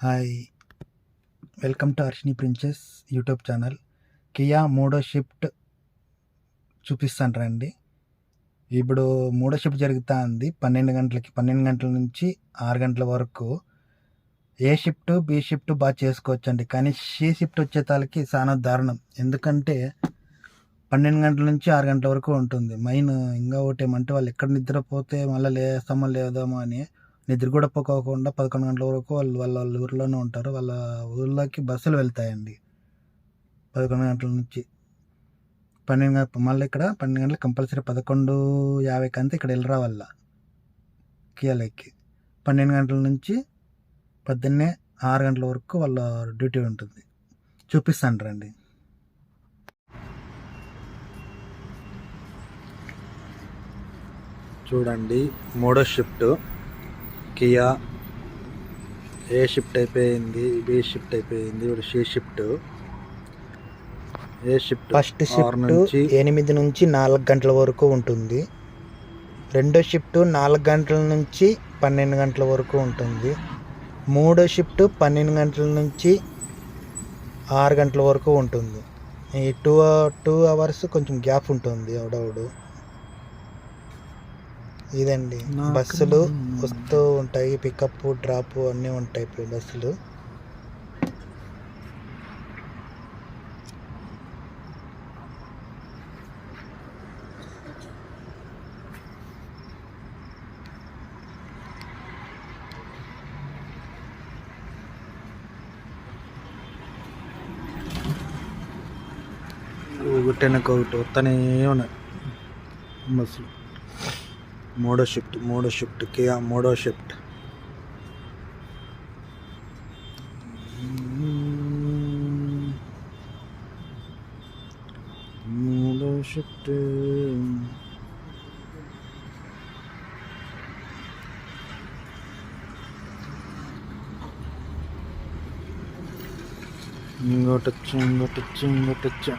Hi. Welcome to Arshini princess YouTube channel. Kia మూడో shift చూపిస్తాను రండి ఇప్పుడు మూడో షిఫ్ట్ జరుగుతూ ఉంది పన్నెండు గంటలకి పన్నెండు గంటల నుంచి ఆరు గంటల వరకు. ఏ షిఫ్ట్ బి షిఫ్ట్ బాగా చేసుకోవచ్చు అండి కానీ సి షిఫ్ట్ వచ్చేతాలకి చాలా దారుణం. ఎందుకంటే పన్నెండు గంటల నుంచి ఆరు గంటల వరకు ఉంటుంది. మెయిన్ ఇంకా ఒకటి ఏమంటే వాళ్ళు ఎక్కడ నిద్రపోతే మళ్ళీ లేస్తామో లేదామో అని నిద్ర కూడా పోకోకుండా పదకొండు గంటల వరకు వాళ్ళు వాళ్ళ వాళ్ళ ఊర్లోనే ఉంటారు. వాళ్ళ ఊర్లోకి బస్సులు వెళ్తాయండి. పదకొండు గంటల నుంచి. పన్నెండు గంట మళ్ళీ ఇక్కడ పన్నెండు గంటలు కంపల్సరీ పదకొండు యాభైకి అంతా ఇక్కడ వెళ్ళరా వాళ్ళ కియాలకి పన్నెండు గంటల నుంచి పొద్దున్నే ఆరు గంటల వరకు వాళ్ళ డ్యూటీ ఉంటుంది. చూపిస్తాను రండి చూడండి మూడో షిఫ్ట్. కియా. ఏ షిఫ్ట్ అయిపోయింది? బి షిఫ్ట్ అయిపోయింది. ఇప్పుడు సి షిఫ్ట్. ఏ షిఫ్ట్? ఫస్ట్ షిఫ్ట్ ఎనిమిది నుంచి నాలుగు గంటల వరకు ఉంటుంది. రెండో షిఫ్ట్ నాలుగు గంటల నుంచి పన్నెండు గంటల వరకు ఉంటుంది. మూడో షిఫ్ట్ పన్నెండు గంటల నుంచి ఆరు గంటల వరకు ఉంటుంది. ఈ టూ టూ అవర్స్ కొంచెం గ్యాప్ ఉంటుంది ఎవడవుడు ఇదండి. బస్సులు వస్తూ ఉంటాయి. పికప్ డ్రాప్ అన్నీ ఉంటాయి ఇప్పుడు బస్సులు. ఒకటి వెనక ఒకటి వస్తూనే ఉన్నాయి బస్సులు. మూడో షిఫ్ట్ మూడో షిఫ్ట్ కియా మూడో షిఫ్ట్ మూడో షిఫ్ట్ ఇంకోటి వచ్చి ఇంకోటి వచ్చి ఇంకోటి వచ్చి.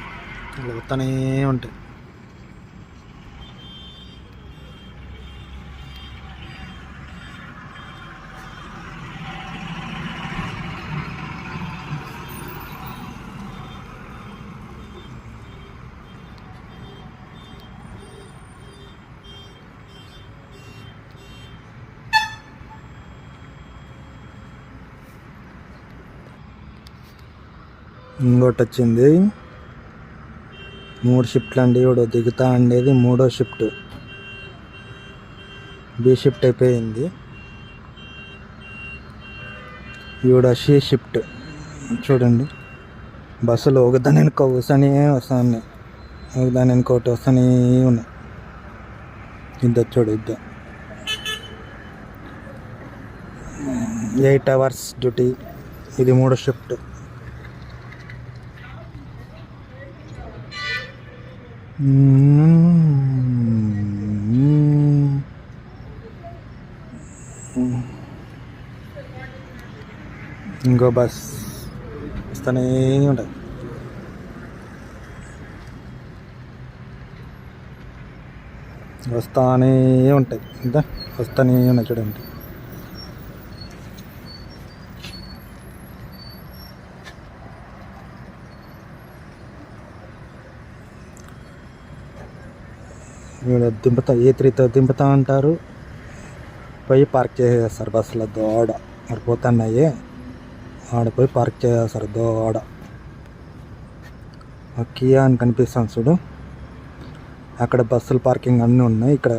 ఇలా వస్తూనే ఉంటాయి. ఇంకోటి వచ్చింది మూడు షిఫ్ట్లు అండి ఇప్పుడు దిగుతా ఉండేది మూడో షిఫ్ట్. బి షిఫ్ట్ అయిపోయింది. ఈవిడ సి షిఫ్ట్. చూడండి. బస్సులు ఒకదాని వెనుక వస్తానే వస్తాయి ఒకదాని వెనుక ఒకటి వస్తానే ఉన్నాయి ఇద్దరు చూడు ఇద్దరు ఎయిట్ అవర్స్ డ్యూటీ. ఇది మూడో షిఫ్ట్. ఇంకో బస్ వస్తూనే ఉంటుంది. వస్తానే ఉంటాయి ఇంకా వస్తూనే ఉన్నాయి చూడండి. వీడు దింపుతా ఏ త్రీతో దింపుతా అంటారు పోయి పార్క్ చేసేస్తారు బస్సులో దోడ. మరి పోతున్నాయి ఆడ పోయి పార్క్ చేసేస్తారు దోడ. కియా అని కనిపిస్తాను చూడు. అక్కడ బస్సుల పార్కింగ్ అన్నీ ఉన్నాయి. ఇక్కడ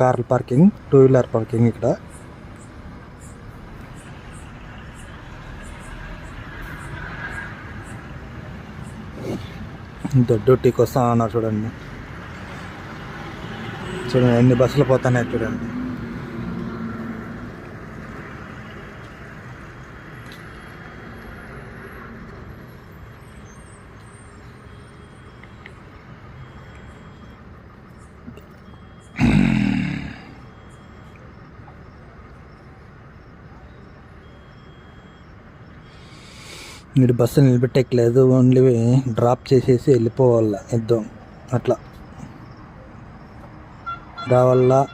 కార్ల పార్కింగ్ టూ వీలర్ పార్కింగ్ ఇక్కడ. దొడ్డు టీ కోసం అన్నారు చూడండి. చూడండి ఎన్ని బస్సులు పోతున్నాయి చూడండి. మీరు బస్సు నిలబెట్టట్లేదు ఓన్లీ డ్రాప్ చేసేసి వెళ్ళిపోవాలి ఇద్దాం అట్లా. రావాలా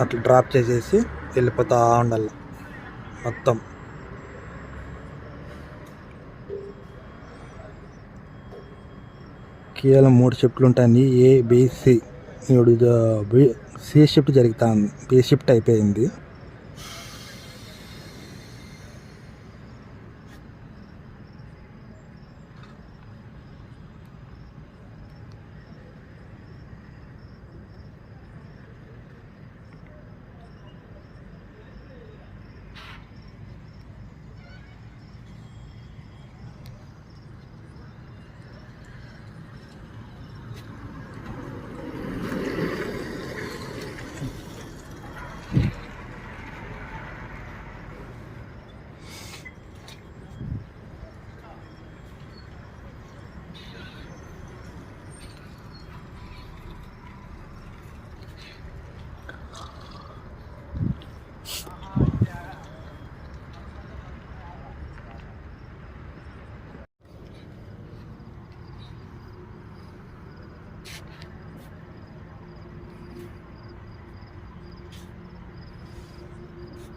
అట్లా డ్రాప్ చేసేసి వెళ్ళిపోతా ఉండాలి మొత్తం. కేవలం మూడు షిఫ్ట్లు ఉంటాయి. ఏ బీసీ ఇప్పుడు బి- సి షిఫ్ట్ జరుగుతా ఉంది బి షిఫ్ట్ అయిపోయింది.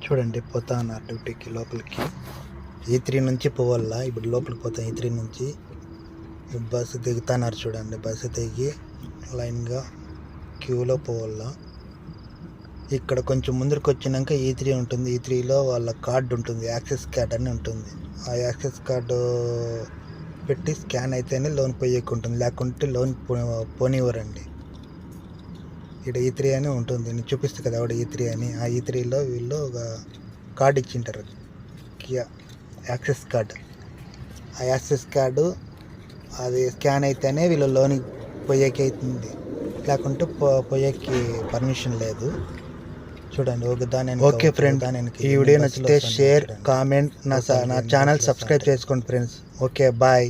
చూడండి పోతా ఉన్నారు డ్యూటీకి లోపలికి. E ఈ త్రీ నుంచి పోవాలా? ఇప్పుడు లోపలికి పోతాం ఈ e త్రీ నుంచి. బస్సు దిగుతున్నారు చూడండి బస్సు దిగి లైన్గా క్యూలో పోవాలా? ఇక్కడ కొంచెం ముందరికి వచ్చినాక e ఈ త్రీ ఉంటుంది. ఈ త్రీలో వాళ్ళ కార్డు ఉంటుంది యాక్సెస్ కార్డ్ అని ఉంటుంది. ఆ యాక్సెస్ కార్డు పెట్టి స్కాన్ అయితేనే లోన్ పోయేకుంటుంది లేకుంటే లోన్ పోనివ్వరండి. ఇక్కడ ఈ త్రీ అని ఉంటుంది. నేను చూపిస్తుంది కదా ఆవిడ ఈ త్రీ అని. ఆ ఈ త్రీలో వీళ్ళు ఒక కార్డు ఇచ్చింటారు. కియా యాక్సెస్ కార్డ్ ఆ యాక్సెస్ కార్డు అది స్కాన్ అయితేనే వీళ్ళు లోన్ పోయేకి అవుతుంది. లేకుంటే పో పోయేకి పర్మిషన్ లేదు. చూడండి ఒక దాని ఓకే ఫ్రెండ్ ఈ వీడియో నచ్చితే షేర్ కామెంట్ నా నా ఛానల్ సబ్స్క్రైబ్ చేసుకోండి ఫ్రెండ్స్ ఓకే బాయ్